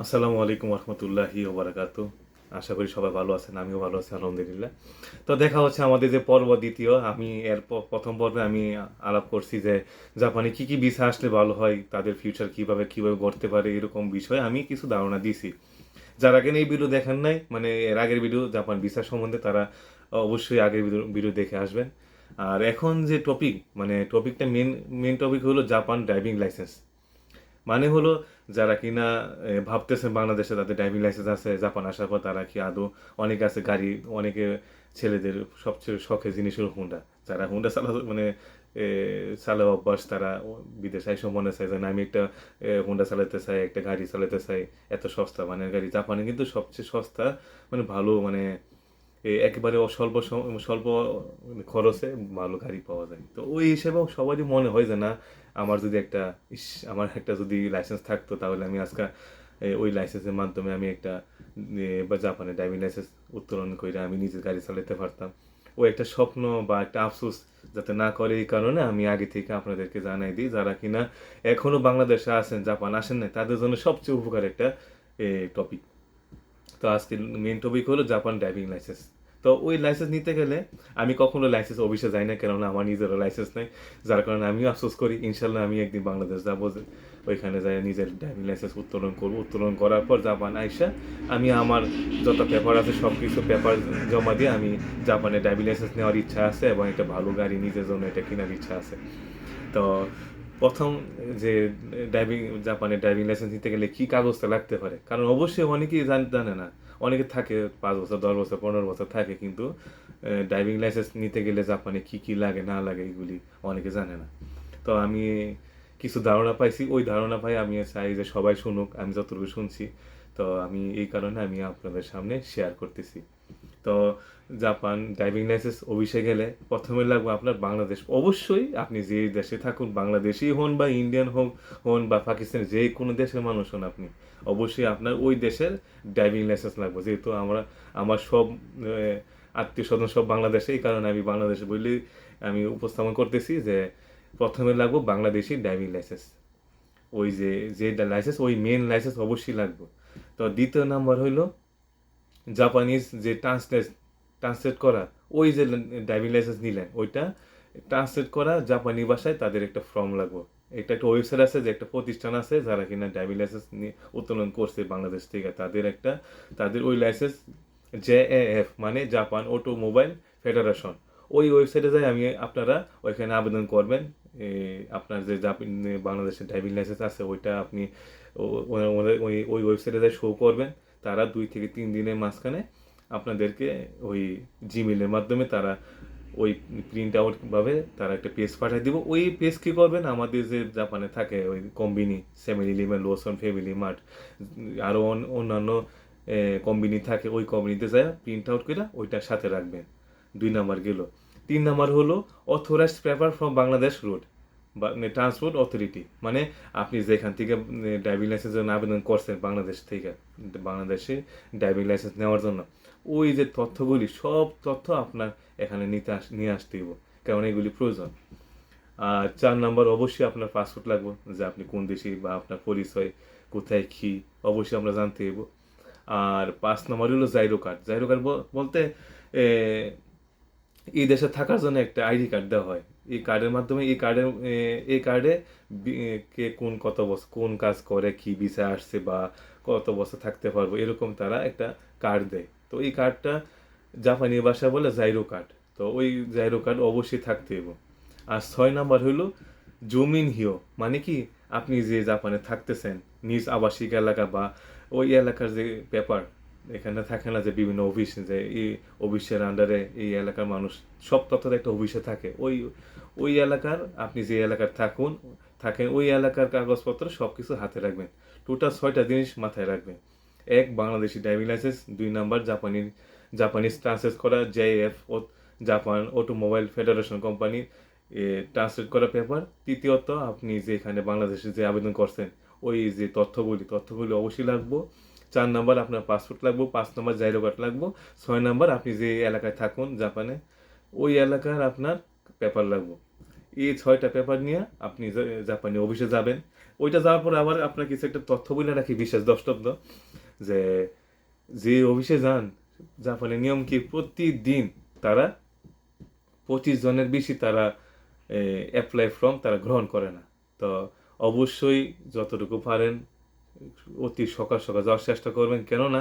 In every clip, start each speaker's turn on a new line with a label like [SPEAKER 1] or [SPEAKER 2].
[SPEAKER 1] আসসালামু আলাইকুম রহমতুল্লাহি ওবরাকাত আশা করি সবাই ভালো আছেন, আমিও ভালো আছি, আলহামদুলিল্লাহ। তো দেখা হচ্ছে আমাদের যে পর্ব দ্বিতীয়, আমি এর প্রথম পর্বে আমি আলাপ করছি যে জাপানে কি কি ভিসা আসলে ভালো হয়, তাদের ফিউচার কীভাবে কীভাবে গড়তে পারে, এরকম বিষয়ে আমি কিছু ধারণা দিছি যারা আগে এই ভিডিও দেখেন নাই মানে এর আগের ভিডিও জাপান ভিসা সম্বন্ধে তারা অবশ্যই আগের ভিডিও দেখে আসবেন। আর এখন যে টপিক মানে টপিকটা মেন মেন টপিক হলো জাপান ড্রাইভিং লাইসেন্স মানে হলো যারা কিনা ভাবতেছে বাংলাদেশে তাদের ড্রাইভিং লাইসেন্স আছে জাপান আসার পর তারা কি আদৌ অনেকে আছে গাড়ি অনেকে ছেলেদের সবচেয়ে শখের জিনিস হলো হুন্ডা যারা হুন্ডা চালা মানে এ, চালাও অভ্যাস তারা বিদেশে এসে মনে চায় যে আমি একটা হুন্ডা চালাতে চাই একটা গাড়ি চালাতে চাই এত সস্তা। মানে গাড়ি জাপানে কিন্তু সবচেয়ে সস্তা মানে ভালো মানে একেবারে স্বল্প সম- স্বল্প খরচে ভালো গাড়ি পাওয়া যায়। তো ওই হিসেবে সবারই মনে হয় যে না, আমার যদি একটা, ইস, আমার একটা যদি লাইসেন্স থাকতো, তাহলে আমি আজকে ওই লাইসেন্সের মাধ্যমে আমি একটা বা জাপানে ড্রাইভিং লাইসেন্স উত্তোলন করে আমি নিজের গাড়ি চালাতে পারতাম। ও একটা স্বপ্ন বা একটা আফসোস যাতে না করে এই কারণে আমি আগে থেকে আপনাদেরকে জানাই দিই, যারা কিনা এখনও বাংলাদেশে আছেন, জাপান আসেন নাই, তাদের জন্য সবচেয়ে উপকার একটা টপিক তো আজকে মেন টপিক হলো জাপান ড্রাইভিং লাইসেন্স তো ওই লাইসেন্স নিতে গেলে আমি কখনো লাইসেন্স অফিসে যাই না, কেননা আমার নিজেরও লাইসেন্স নেই। যার কারণে আমিও আফসোস করি, ইনশাল্লাহ আমি একদিন বাংলাদেশ যাব ওইখানে যাই, নিজের ড্রাইভিং লাইসেন্স উত্তোলন করব। উত্তোলন করার পর জাপান আইসা আমি আমার যত পেপার আছে সব কিছু পেপার জমা দিয়ে আমি জাপানে ড্রাইভিং লাইসেন্স নেওয়ার ইচ্ছা আছে এবং একটা ভালো গাড়ি নিজের জন্য এটা কেনার ইচ্ছা আছে। তো প্রথম যে ড্রাইভিং জাপানে ড্রাইভিং লাইসেন্স নিতে গেলে কি কাগজটা লাগতে পারে? কারণ অবশ্যই অনেকেই জান- জানে না। অনেকে থাকে, পাঁচ বছর, দশ বছর, পনেরো বছর থাকে কিন্তু ড্রাইভিং লাইসেন্স নিতে গেলে জাপানে কি কি লাগে, না লাগে এগুলি অনেকে জানে না। তো আমি কিছু ধারণা পাইছি। ওই ধারণা পাই আমি চাই যে সবাই শুনুক। আমি যতটুকু শুনছি, তো আমি এই কারণে আমি আপনাদের সামনে শেয়ার করতেছি। তো জাপান ড্রাইভিং লাইসেন্স অফিসে গেলে প্রথমে লাগবে আপনার বাংলাদেশ। অবশ্যই আপনি যে দেশে থাকুন, বাংলাদেশি হন বা ইন্ডিয়ান হোক, হন বা পাকিস্তানের যে কোনো দেশের মানুষ হন আপনি, অবশ্যই আপনার ওই দেশের ড্রাইভিং লাইসেন্স লাগবে। যেহেতু আমরা, আমার সব আত্মীয় স্বজন সব বাংলাদেশে, এই কারণে আমি বাংলাদেশে বললে আমি উপস্থাপন করতেছি যে প্রথমে লাগবে বাংলাদেশি ড্রাইভিং লাইসেন্স ওই যে যে লাইসেন্স ওই মেন লাইসেন্স অবশ্যই লাগবে। তো দ্বিতীয় নাম্বার হইল জাপানিজ যে ট্রান্সলেট ট্রান্সলেট করা, ওই যে ড্রাইভিং লাইসেন্স নিলেন, ওইটা ট্রান্সলেট করা জাপানি ভাষায় তাদের একটা ফর্ম লাগবে। এটা একটা ওয়েবসাইট আছে, যে একটা প্রতিষ্ঠান আছে, যারা কিনা ড্রাইভিং লাইসেন্স নিয়ে উত্তোলন করছে বাংলাদেশ থেকে। তাদের একটা, তাদের ওই লাইসেন্স জে এ এফ মানে জাপান অটোমোবাইল ফেডারেশন ওই ওয়েবসাইটে যাই আমি আপনারা ওইখানে আবেদন করবেন। আপনার যে বাংলাদেশের ড্রাইভিং লাইসেন্স আছে, ওইটা আপনি ওই ওই ওয়েবসাইটে যাই শো করবেন। তারা দুই থেকে তিন দিনের মাঝখানে আপনাদেরকে ওই জিমেলের মাধ্যমে তারা ওই প্রিন্ট আউটভাবে তারা একটা পেজ পাঠিয়ে দিব। ওই পেজ কী করবেন? আমাদের যে জাপানে থাকে ওই কম্বিনি Seven Eleven Lawson Family Mart আরও অন- অন্যান্য কম্বিনি থাকে, ওই কম্বিনিতে যায় প্রিন্ট আউট করে ওইটার সাথে রাখবেন। দুই নাম্বার গেল। তিন নাম্বার হলো authorised paper from Bangladesh road বা ট্রান্সপোর্ট অথরিটি মানে আপনি যেখান থেকে ড্রাইভিং লাইসেন্সের জন্য আবেদন করছেন বাংলাদেশ থেকে, বাংলাদেশে ড্রাইভিং লাইসেন্স নেওয়ার জন্য, ওই যে তথ্যগুলি, সব তথ্য আপনার এখানে নিতে আস, নিয়ে আসতে হবে কারণ এগুলি প্রয়োজন। আর চার নাম্বার, অবশ্যই আপনার পাসপোর্ট লাগবে, যে আপনি কোন দেশে বা আপনার পরিচয়, কোথায় কি, অবশ্যই আমরা জানতে হইব। আর পাঁচ নম্বর হলো জাইরো কার্ড জাইরো কার্ড বলতে এই দেশে থাকার জন্য একটা আইডি কার্ড দেওয়া হয় এই কার্ডের মাধ্যমে, এই কার্ডের এই কার্ডে কে কোন কত বছর কোন কাজ করে, কি বিষয় আসছে বা কত বছর থাকতে পারব, এরকম তারা একটা কার্ড দেয়। তো এই কার্ডটা জাপানি ভাষা বলে জাইরো কার্ড তো ওই জাইরো কার্ড অবশ্যই থাকতে হবে আর ছয় নাম্বার হলো জমিন হিও মানে কি? আপনি যে জাপানে থাকতেছেন, নিজ আবাসিক এলাকা বা ওই এলাকার যে পেপার এখানে থাকে না যে বিভিন্ন অফিস যে এই অফিসের আন্ডারে এই এলাকার মানুষ, সব তথ্য একটা অফিসে থাকে। ওই ওই এলাকার, আপনি যে এলাকার থাকুন, থাকেন, ওই এলাকার কাগজপত্র সব কিছু হাতে রাখবেন। টোটাল ছয়টা জিনিস মাথায় রাখবেন। এক, বাংলাদেশি ড্রাইভিং লাইসেন্স দুই নাম্বার, জাপানি, জাপানিজ ট্রান্সলেট করা জেএফ ও Japan automobile federation company translate করা পেপার তৃতীয়ত, আপনি যে এখানে বাংলাদেশে যে আবেদন করছেন, ওই যে তথ্যগুলি তথ্যগুলি অবশ্যই লাগবো। চার নাম্বার আপনার পাসপোর্ট লাগবো, পাঁচ নাম্বার জাইরো কার্ড লাগবো, ছয় নাম্বার আপনি যে এলাকায় থাকুন, জাপানে, ওই এলাকার আপনার পেপার লাগবো। এই ছয়টা পেপার নিয়ে আপনি জাপানি অফিসে যাবেন, ওইটা যাওয়ার পরে আবার আপনার কিছু একটা তথ্য বলে রাখি, বিশেষ দ্রষ্টব্য যে যে অফিসে যান, জাপানের নিয়ম কি, প্রতিদিন তারা পঁচিশ জনের বেশি তারা অ্যাপ্লাই ফর্ম তারা গ্রহণ করে না। তো অবশ্যই যতটুকু পারেন অতি সকাল সকাল যাওয়ার চেষ্টা করবেন। কেননা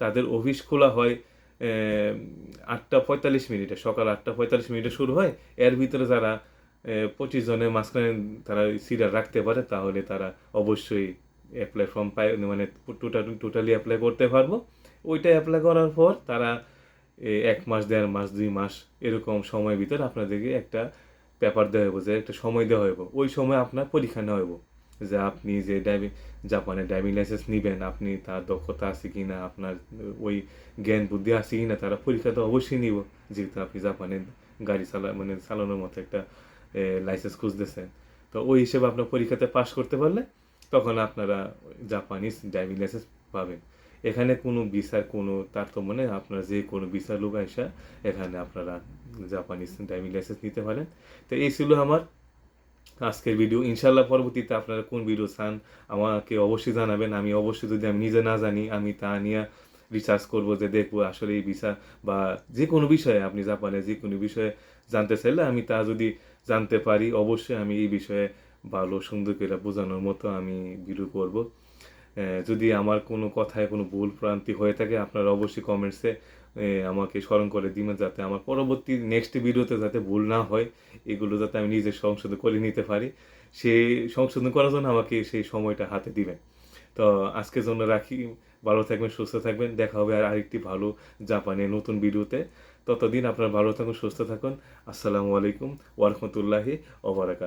[SPEAKER 1] তাদের অফিস খোলা হয় আটটা পঁয়তাল্লিশ মিনিটে। সকাল আটটা পঁয়তাল্লিশ মিনিটে শুরু হয়। এর ভিতরে যারা পঁচিশ জনের মাঝখানে তারা সিরিয়াল রাখতে পারে, তাহলে তারা অবশ্যই অ্যাপ্লাই ফর্ম পাই মানে টোটাল টোটালি অ্যাপ্লাই করতে পারব। ওইটা অ্যাপ্লাই করার পর তারা এক মাস, দেড় মাস, দুই মাস এরকম সময়ের ভিতরে আপনাদেরকে একটা পেপার দেওয়া হইব যে একটা সময় দেওয়া হইব। ওই সময় আপনার পরীক্ষা নেওয়া হইব। যে আপনি যে ড্রাইভিং জাপানে ড্রাইভিং লাইসেন্স নেবেন, আপনি তার দক্ষতা আছে কি না আপনার ওই জ্ঞান বুদ্ধি আছে কি না তারা পরীক্ষা তো অবশ্যই নিব। যেহেতু আপনি জাপানে গাড়ি চালা মানে চালানোর মতো একটা লাইসেন্স খুঁজতেছেন। তো ওই হিসেবে আপনার পরীক্ষাতে পাশ করতে পারলে তখন আপনারা জাপানিজ ড্রাইভিং লাইসেন্স পাবেন। এখানে কোনো ভিসার কোনো তারতম্য নেই। আপনারা যে কোনো ভিসা লোক আসা এখানে আপনারা জাপানিজ ড্রাইভিং লাইসেন্স নিতে পারেন। তো এই ছিল আমার আজকের ভিডিও ইনশাল্লাহ পরবর্তীতে আপনারা কোন ভিডিও চান, আমাকে অবশ্যই জানাবেন। আমি অবশ্যই যদি আমি নিজে না জানি, আমি তা নিয়ে রিসার্চ করব যে দেখব আসলে এই ভিসা বা যে কোনো বিষয়ে আপনি জাপানে যে কোনো বিষয়ে জানতে চাইলে আমি তা যদি জানতে পারি, অবশ্যই আমি এই বিষয়ে ভালো, সুন্দর করে বোঝানোর মতো আমি ভিডিও করব। যদি আমার কোনো কথায় কোনো ভুল প্রান্তি হয়ে থাকে, আপনারা অবশ্যই কমেন্টসে আমাকে স্মরণ করে দিবেন যাতে আমার পরবর্তী নেক্সট ভিডিওতে যাতে ভুল না হয়, এগুলো যাতে আমি নিজে সংশোধন করে নিতে পারি। সে সংশোধন করার জন্য আমাকে সেই সময়টা হাতে দিবেন তো আজকের জন্য রাখি। ভালো থাকবেন, সুস্থ থাকবেন। দেখা হবে আর আরেকটি ভালো জাপানের নতুন ভিডিওতে ততদিন আপনারা ভালো থাকুন, সুস্থ থাকুন। আসসালামু আলাইকুম ওয়ারহমতুল্লাহি ওবরাকাত